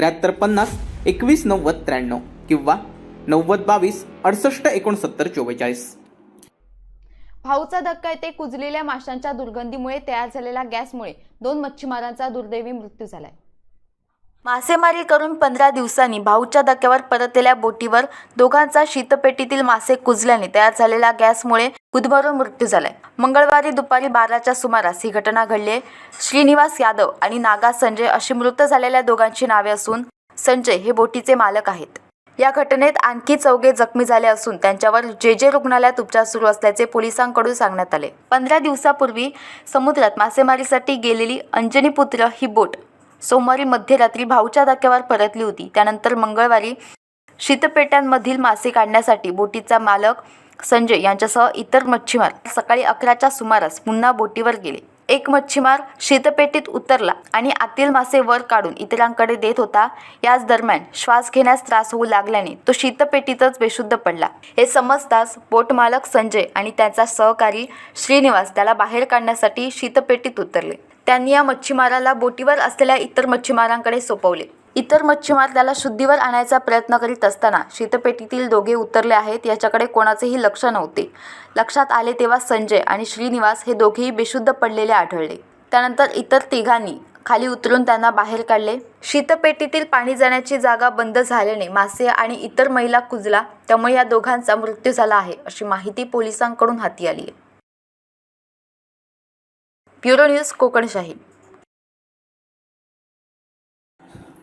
त्र्याहत्तर पन्नास एकवीस नव्वद त्र्याण्णव किंवा नव्वद बावीस अडसष्ट एकोणसत्तर चव्वेचाळीस भाऊचा धक्का येते कुजलेल्या माशांच्या दुर्गंधीमुळे तयार झालेल्या गॅसमुळे. दोन मच्छीमारांचा दुर्दैवी मृत्यू झालाय. मासेमारी करून पंधरा दिवसांनी भाऊच्या धक्क्यावर परतलेल्या बोटीवर दोघांचा शीतपेटीतील मासे कुजल्याने तयार झालेल्या गॅसमुळे गुदमरून मृत्यू झालाय. मंगळवारी दुपारी बाराच्या सुमारास ही घटना घडली श्रीनिवास यादव आणि नागा संजय अशी मृत झालेल्या दोघांची नावे असून संजय हे बोटीचे मालक आहेत. या घटनेत आणखी चौघे जखमी झाले असून त्यांच्यावर जे जे रुग्णालयात उपचार सुरू असल्याचे पोलिसांकडून सांगण्यात आले. पंधरा दिवसापूर्वी समुद्रात मासेमारीसाठी गेलेली अंजनी पुत्र ही बोट सोमवारी मध्यरात्री भाऊच्या धक्क्यावर परतली होती. त्यानंतर मंगळवारी शीतपेट्यांमधील मासे काढण्यासाठी बोटीचा मालक संजय यांच्यासह इतर मच्छीमार सकाळी अकराच्या सुमारास पुन्हा बोटीवर गेले. एक मच्छीमार शीतपेटीत उतरला आणि आतील मासे वर काढून इतरांकडे देत होता. याच दरम्यान श्वास घेण्यास त्रास होऊ लागल्याने तो शीतपेटीतच बेशुद्ध पडला. हे समजताच बोटमालक संजय आणि त्याचा सहकारी श्रीनिवास त्याला बाहेर काढण्यासाठी शीतपेटीत उतरले. त्यांनी या मच्छीमाराला बोटीवर असलेल्या इतर मच्छीमारांकडे सोपवले. इतर मच्छीमार त्याला शुद्धीवर आणायचा प्रयत्न करीत असताना शीतपेटीतील दोघे उतरले आहेत याच्याकडे कोणाचेही लक्ष नव्हते. लक्षात आले तेव्हा संजय आणि श्रीनिवास हे दोघेही बेशुद्ध पडलेले आढळले. त्यानंतर इतर तिघांनी खाली उतरून त्यांना बाहेर काढले. शीतपेटीतील पाणी जाण्याची जागा बंद झाल्याने मासे आणि इतर महिला कुजला त्यामुळे या दोघांचा मृत्यू झाला आहे अशी माहिती पोलिसांकडून हाती आली आहे. Bureau news Kokanshahi.